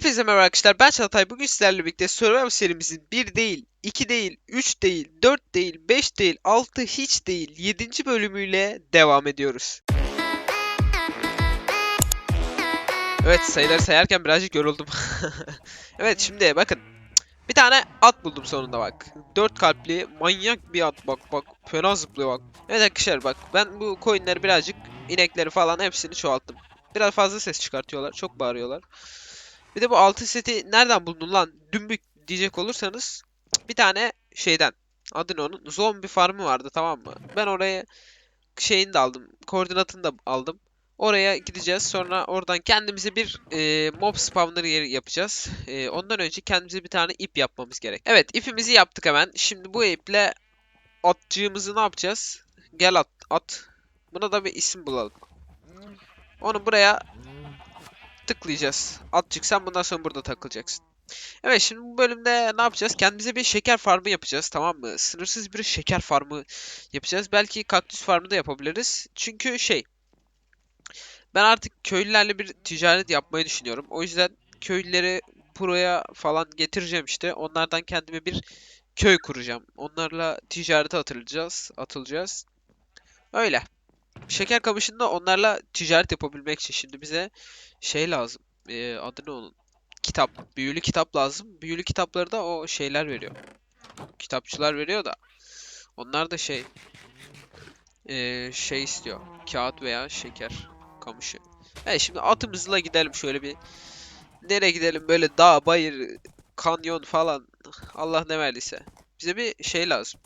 Hepinize merhaba arkadaşlar ben Çağatay bugün sizlerle birlikte Survivor serimizin 1 değil, 2 değil, 3 değil, 4 değil, 5 değil, 6 hiç değil 7. bölümüyle devam ediyoruz. Evet sayıları sayarken birazcık yoruldum. evet şimdi bakın bir tane at buldum sonunda bak. 4 kalpli manyak bir at bak bak fena zıplıyor bak. Evet arkadaşlar bak ben bu coinleri birazcık inekleri falan hepsini çoğalttım. Biraz fazla ses çıkartıyorlar çok bağırıyorlar. Bir de bu altın seti nereden buldun lan? Dümbük diyecek olursanız bir tane şeyden adı ne onun? Zombi farmı vardı tamam mı? Ben oraya şeyini de aldım. Koordinatını da aldım. Oraya gideceğiz. Sonra oradan kendimize bir e, mob spawner yeri yapacağız. E, ondan önce kendimize bir tane ip yapmamız gerek. Evet ipimizi yaptık hemen. Şimdi bu iple atçığımızı ne yapacağız? Gel at. At. Buna da bir isim bulalım. Onu buraya tıklayacağız. Atçık sen bundan sonra burada takılacaksın. Evet şimdi bu bölümde ne yapacağız? Kendimize bir şeker farmı yapacağız tamam mı? Sınırsız bir şeker farmı yapacağız. Belki kaktüs farmı da yapabiliriz. Çünkü şey ben artık köylülerle bir ticaret yapmayı düşünüyorum. O yüzden köylüleri buraya falan getireceğim işte. Onlardan kendime bir köy kuracağım. Onlarla ticarete atılacağız. Atılacağız. Öyle. Şeker kamışında onlarla ticaret yapabilmek için şimdi bize şey lazım. Ee, adı ne onun? Kitap. Büyülü kitap lazım. Büyülü kitapları da o şeyler veriyor. Kitapçılar veriyor da. Onlar da şey ee, şey istiyor. Kağıt veya şeker kamışı. Evet şimdi atımızla gidelim şöyle bir. Nereye gidelim? Böyle dağ, bayır, kanyon falan. Allah ne verdiyse. Bize bir şey lazım.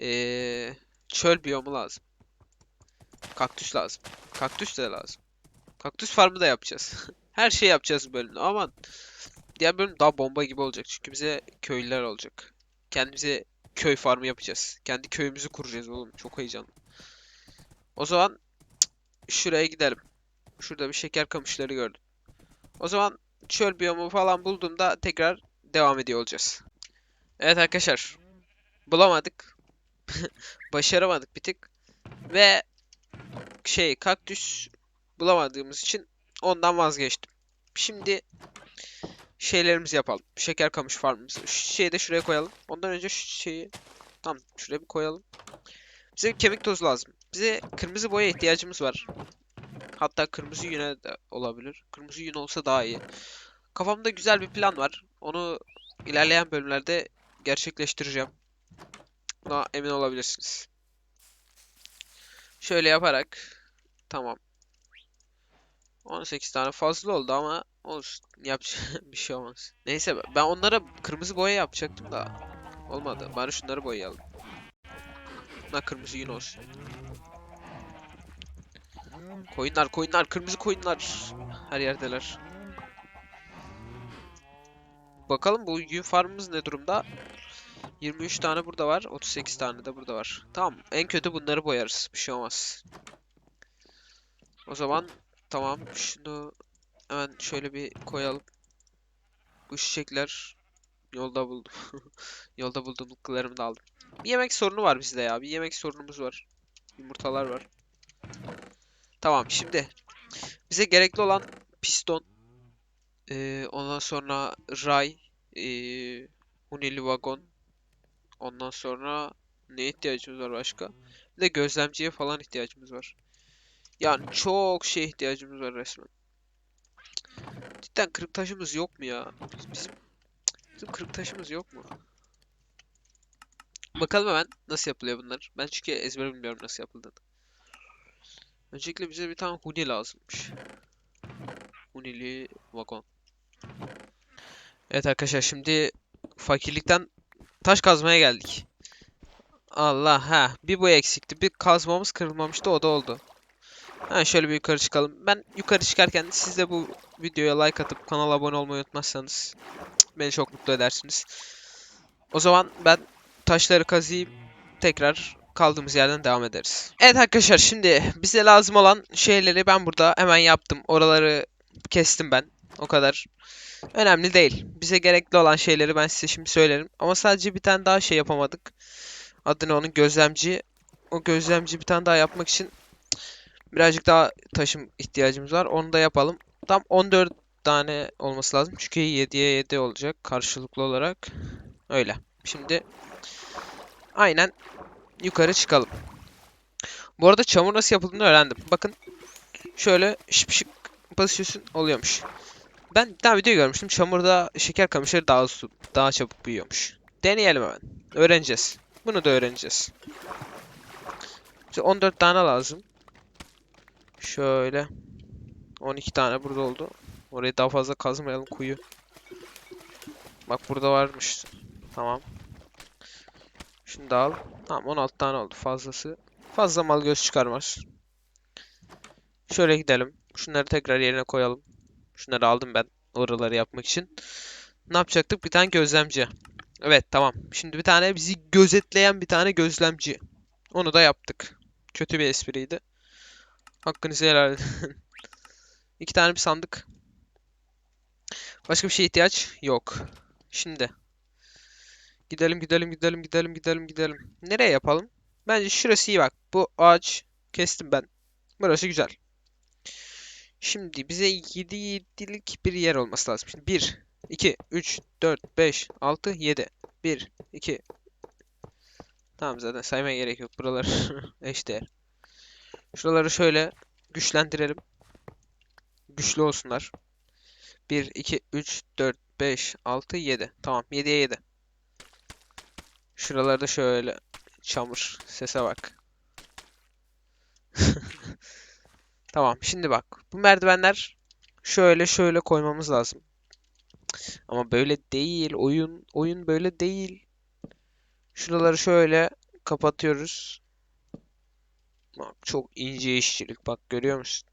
Ee, çöl biyomu lazım. Kaktüs lazım. Kaktüs de lazım. Kaktüs farmı da yapacağız. Her şeyi yapacağız bu bölümde. Aman. Diğer bölüm daha bomba gibi olacak. Çünkü bize köylüler olacak. Kendimize köy farmı yapacağız. Kendi köyümüzü kuracağız oğlum. Çok heyecanlı. O zaman şuraya gidelim. Şurada bir şeker kamışları gördüm. O zaman çöl biyomu falan bulduğumda tekrar devam ediyor olacağız. Evet arkadaşlar. Bulamadık. Başaramadık bir tık. Ve şey kaktüs bulamadığımız için ondan vazgeçtim. Şimdi şeylerimizi yapalım. Şeker kamış farmımızı. Şu şeyi de şuraya koyalım. Ondan önce şu şeyi tam şuraya bir koyalım. Bize kemik tozu lazım. Bize kırmızı boya ihtiyacımız var. Hatta kırmızı yüne de olabilir. Kırmızı yün olsa daha iyi. Kafamda güzel bir plan var. Onu ilerleyen bölümlerde gerçekleştireceğim. Buna emin olabilirsiniz. Şöyle yaparak tamam. 18 tane fazla oldu ama olsun. Yapacak bir şey olmaz. Neyse ben onlara kırmızı boya yapacaktım da olmadı. Bari şunları boyayalım. Bunlar kırmızı yün olsun. Koyunlar koyunlar kırmızı koyunlar her yerdeler. Bakalım bu yün farmımız ne durumda? 23 tane burada var. 38 tane de burada var. Tamam. En kötü bunları boyarız. Bir şey olmaz. O zaman tamam. Şunu hemen şöyle bir koyalım. Bu çiçekler yolda buldum. yolda bulduklarımı da aldım. Bir yemek sorunu var bizde ya. Bir yemek sorunumuz var. Yumurtalar var. Tamam şimdi bize gerekli olan piston ee, ondan sonra ray ee, hunili vagon Ondan sonra ne ihtiyacımız var başka? Bir de gözlemciye falan ihtiyacımız var. Yani çok şey ihtiyacımız var resmen. Cidden kırık taşımız yok mu ya? Bizim bizim kırık taşımız yok mu? Bakalım hemen nasıl yapılıyor bunlar. Ben çünkü ezber bilmiyorum nasıl yapıldığını. Öncelikle bize bir tane huni lazımmış. Hunili vagon. Evet arkadaşlar şimdi fakirlikten Taş kazmaya geldik. Allah ha. Bir bu eksikti. Bir kazmamız kırılmamıştı. O da oldu. Ha şöyle bir yukarı çıkalım. Ben yukarı çıkarken siz de bu videoya like atıp kanala abone olmayı unutmazsanız beni çok mutlu edersiniz. O zaman ben taşları kazıyım. Tekrar kaldığımız yerden devam ederiz. Evet arkadaşlar şimdi bize lazım olan şeyleri ben burada hemen yaptım. Oraları kestim ben. O kadar. Önemli değil. Bize gerekli olan şeyleri ben size şimdi söylerim. Ama sadece bir tane daha şey yapamadık. Adı ne onun gözlemci. O gözlemci bir tane daha yapmak için birazcık daha taşım ihtiyacımız var. Onu da yapalım. Tam 14 tane olması lazım. Çünkü 7'ye 7 olacak karşılıklı olarak. Öyle. Şimdi aynen yukarı çıkalım. Bu arada çamur nasıl yapıldığını öğrendim. Bakın şöyle şıp şıp basıyorsun oluyormuş. Ben bir tane video görmüştüm. Çamurda şeker kamışları daha hızlı, daha çabuk büyüyormuş. Deneyelim hemen. Öğreneceğiz. Bunu da öğreneceğiz. İşte 14 tane lazım. Şöyle. 12 tane burada oldu. Orayı daha fazla kazmayalım kuyu. Bak burada varmış. Tamam. Da al. Tamam 16 tane oldu fazlası. Fazla mal göz çıkarmaz. Şöyle gidelim. Şunları tekrar yerine koyalım. Şunları aldım ben oraları yapmak için. Ne yapacaktık? Bir tane gözlemci. Evet tamam. Şimdi bir tane bizi gözetleyen bir tane gözlemci. Onu da yaptık. Kötü bir espriydi. Hakkınızı helal edin. İki tane bir sandık. Başka bir şeye ihtiyaç yok. Şimdi. Gidelim gidelim gidelim gidelim gidelim gidelim. Nereye yapalım? Bence şurası iyi bak. Bu ağaç kestim ben. Burası güzel. Şimdi bize 7 7'lik bir yer olması lazım. Şimdi 1, 2, 3, 4, 5, 6, 7. 1, 2. Tamam zaten saymaya gerek yok. Buralar eşdeğer. Şuraları şöyle güçlendirelim. Güçlü olsunlar. 1, 2, 3, 4, 5, 6, 7. Tamam 7'ye 7. Şuralarda şöyle çamur. Sese bak. Tamam şimdi bak. Bu merdivenler şöyle şöyle koymamız lazım. Ama böyle değil. Oyun oyun böyle değil. Şuraları şöyle kapatıyoruz. Bak çok ince işçilik. Bak görüyor musun?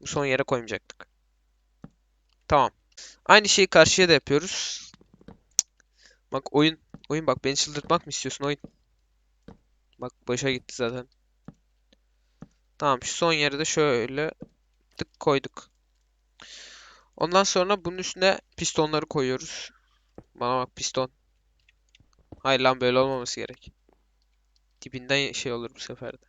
Bu son yere koymayacaktık. Tamam. Aynı şeyi karşıya da yapıyoruz. Bak oyun. Oyun bak beni çıldırtmak mı istiyorsun oyun? Bak başa gitti zaten. Tamam şu son yere de şöyle tık koyduk. Ondan sonra bunun üstüne pistonları koyuyoruz. Bana bak piston. Hayır lan böyle olmaması gerek. Dibinden şey olur bu sefer de.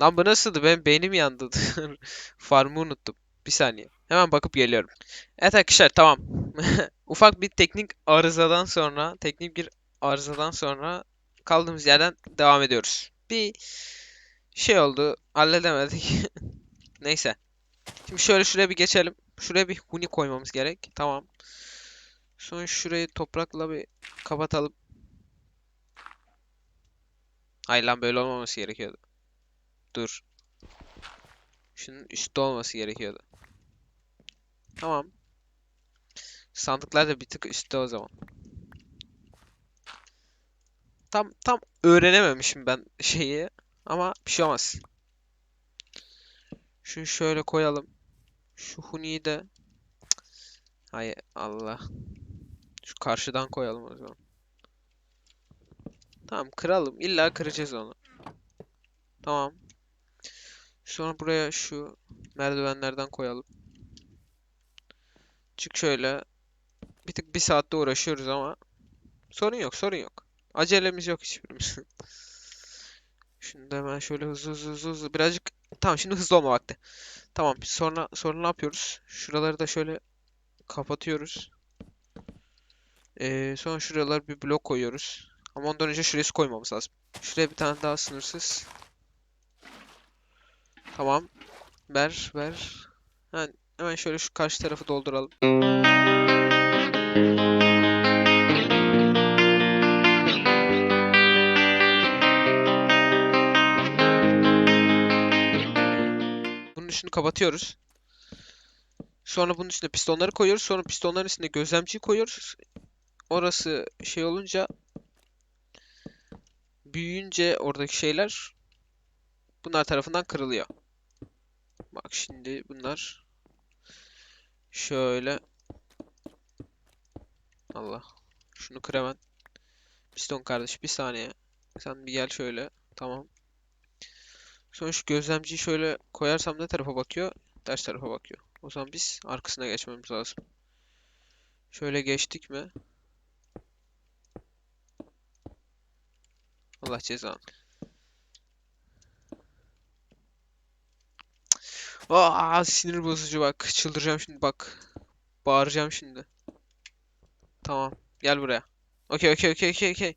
Lan bu nasıldı? Benim beynim yandı. Farmı unuttum. Bir saniye. Hemen bakıp geliyorum. Evet arkadaşlar tamam. Ufak bir teknik arızadan sonra, teknik bir arızadan sonra kaldığımız yerden devam ediyoruz. Bir şey oldu. Halledemedik. Neyse. Şimdi şöyle şuraya bir geçelim. Şuraya bir huni koymamız gerek. Tamam. Sonra şurayı toprakla bir kapatalım. Hayır lan böyle olmaması gerekiyordu. Dur. Şunun üstte olması gerekiyordu. Tamam. Sandıklar da bir tık üstte o zaman. Tam tam öğrenememişim ben şeyi. Ama bir şey olmaz. Şunu şöyle koyalım. Şu huniyi de Hay Allah. Şu karşıdan koyalım o zaman. Tamam kıralım. İlla kıracağız onu. Tamam. Sonra buraya şu merdivenlerden koyalım. Çık şöyle. Bir tık bir saatte uğraşıyoruz ama sorun yok sorun yok. Acelemiz yok hiçbirimizin. Da hemen şöyle hızlı hızlı hızlı hızlı birazcık tamam şimdi hızlı olma vakti. Tamam sonra sonra ne yapıyoruz? Şuraları da şöyle kapatıyoruz. Ee, sonra şuralar bir blok koyuyoruz. Ama ondan önce şuraya su koymamız lazım. Şuraya bir tane daha sınırsız. Tamam. Ver ver. Hemen, hemen şöyle şu karşı tarafı dolduralım. Bunun üstünü kapatıyoruz. Sonra bunun üstüne pistonları koyuyoruz. Sonra pistonların üstüne gözlemciyi koyuyoruz. Orası şey olunca büyüyünce oradaki şeyler bunlar tarafından kırılıyor. Bak şimdi bunlar şöyle Allah şunu kır hemen. Piston kardeş bir saniye. Sen bir gel şöyle. Tamam. Sonra şu gözlemciyi şöyle koyarsam ne tarafa bakıyor? Ters tarafa bakıyor. O zaman biz arkasına geçmemiz lazım. Şöyle geçtik mi? Allah cezanı. Aa sinir bozucu bak. Çıldıracağım şimdi bak. Bağıracağım şimdi. Tamam. Gel buraya. Okey okey okey okey okey.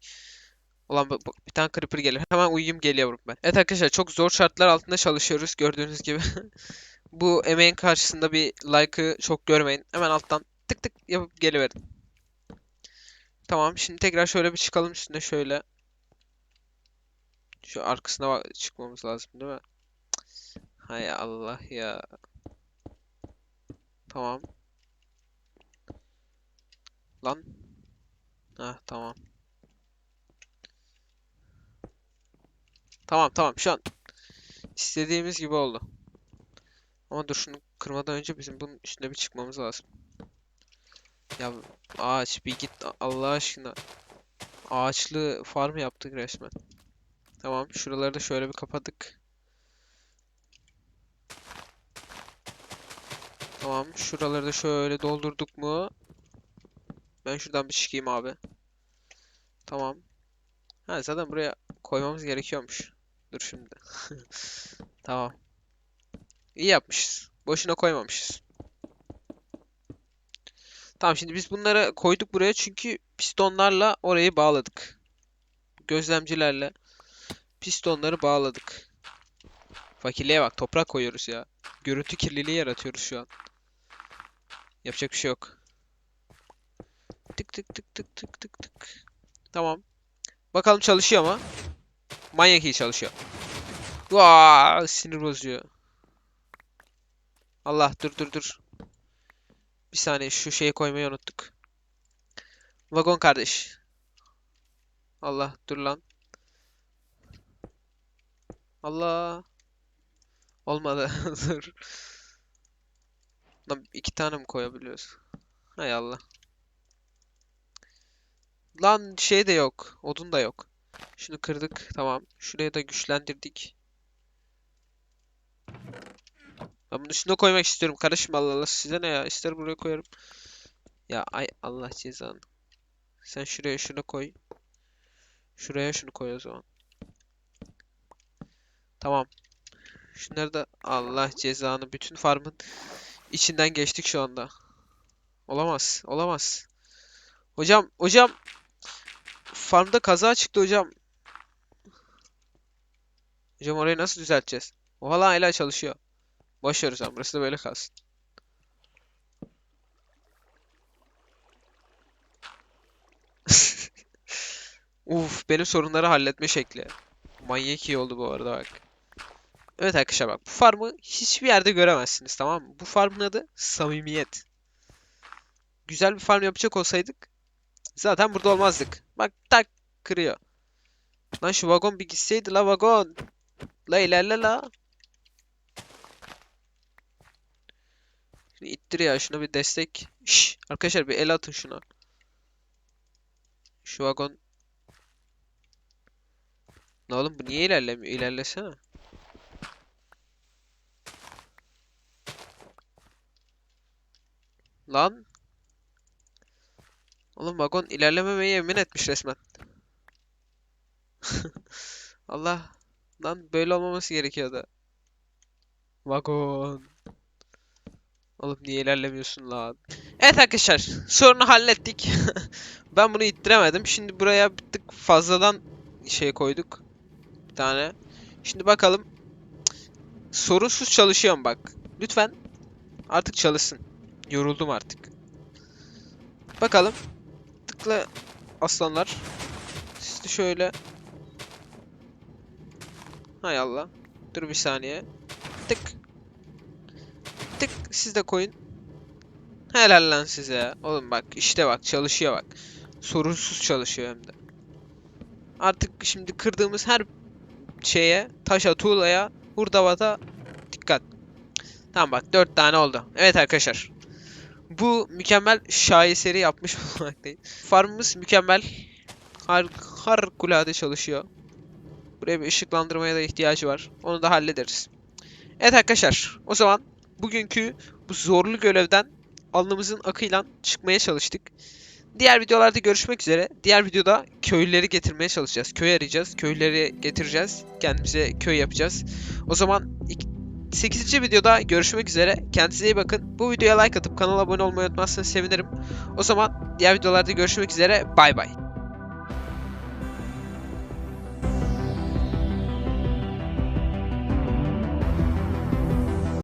Ulan bu- bu- bir tane creeper gelir. Hemen uyuyayım geliyorum ben. Evet arkadaşlar çok zor şartlar altında çalışıyoruz gördüğünüz gibi. Bu emeğin karşısında bir like'ı çok görmeyin. Hemen alttan tık tık yapıp geliverin. Tamam şimdi tekrar şöyle bir çıkalım üstüne şöyle. Şu arkasına bak çıkmamız lazım değil mi? Hay Allah ya. Tamam. Lan. Ha tamam. Tamam tamam şu an istediğimiz gibi oldu. Ama dur şunu kırmadan önce bizim bunun üstüne bir çıkmamız lazım. Ya ağaç bir git Allah aşkına. Ağaçlı farm yaptık resmen. Tamam şuraları da şöyle bir kapadık. Tamam şuraları da şöyle doldurduk mu? Ben şuradan bir çıkayım abi. Tamam. Ha zaten buraya koymamız gerekiyormuş. Dur şimdi. Tamam. İyi yapmışız. Boşuna koymamışız. Tamam şimdi biz bunları koyduk buraya çünkü pistonlarla orayı bağladık. Gözlemcilerle pistonları bağladık. Fakirliğe bak toprak koyuyoruz ya. Görüntü kirliliği yaratıyoruz şu an. Yapacak bir şey yok. Tık tık tık tık tık tık tık. Tamam. Bakalım çalışıyor mu? Manyak iyi çalışıyor. Vaa, sinir bozucu. Allah dur dur dur. Bir saniye şu şeyi koymayı unuttuk. Vagon kardeş. Allah dur lan. Allah. Olmadı. Dur. Lan iki tane mi koyabiliyoruz? Hay Allah. Lan şey de yok. Odun da yok. Şunu kırdık. Tamam. Şuraya da güçlendirdik. Ben bunu üstüne koymak istiyorum. Karışma Allah Allah. Size ne ya? İster buraya koyarım. Ya ay Allah cezanı. Sen şuraya şunu koy. Şuraya şunu koy o zaman. Tamam. Şunları da Allah cezanı. Bütün farmın içinden geçtik şu anda. Olamaz. Olamaz. Hocam, hocam. Farmda kaza çıktı hocam. Hocam orayı nasıl düzelteceğiz? O hala hala çalışıyor. Boş ver hocam. Burası da böyle kalsın. Uf, benim sorunları halletme şekli. Manyak iyi oldu bu arada bak. Evet arkadaşlar bak bu farmı hiçbir yerde göremezsiniz tamam mı? Bu farmın adı samimiyet. Güzel bir farm yapacak olsaydık zaten burada olmazdık. Bak tak kırıyor. Lan şu vagon bir gitseydi la vagon. La ilerle la. Şunu ittir ya şuna bir destek. Şş, arkadaşlar bir el atın şuna. Şu vagon. Ne oğlum bu niye ilerlemiyor? İlerlesene. Lan. Oğlum vagon ilerlememeye yemin etmiş resmen. Allah. Lan böyle olmaması gerekiyordu. Vagon. Oğlum niye ilerlemiyorsun lan? Evet arkadaşlar. Sorunu hallettik. Ben bunu ittiremedim. Şimdi buraya bir tık fazladan şey koyduk. Bir tane. Şimdi bakalım. Sorunsuz çalışıyor mu bak. Lütfen. Artık çalışsın. Yoruldum artık. Bakalım. Tıkla aslanlar. Siz de şöyle. Hay Allah. Dur bir saniye. Tık. Tık. Siz de koyun. Helal lan size. Oğlum bak işte bak çalışıyor bak. Sorunsuz çalışıyor hem de. Artık şimdi kırdığımız her şeye, taşa, tuğlaya, hurdavata dikkat. Tamam bak 4 tane oldu. Evet arkadaşlar. Bu mükemmel şaheseri yapmış bulunmaktayız. Farmımız mükemmel. Har harikulade çalışıyor. Buraya bir ışıklandırmaya da ihtiyacı var. Onu da hallederiz. Evet arkadaşlar. O zaman bugünkü bu zorlu görevden alnımızın akıyla çıkmaya çalıştık. Diğer videolarda görüşmek üzere. Diğer videoda köylüleri getirmeye çalışacağız. Köy arayacağız. Köyleri getireceğiz. Kendimize köy yapacağız. O zaman 8. videoda görüşmek üzere. Kendinize iyi bakın. Bu videoya like atıp kanala abone olmayı unutmazsanız sevinirim. O zaman diğer videolarda görüşmek üzere. Bay bay.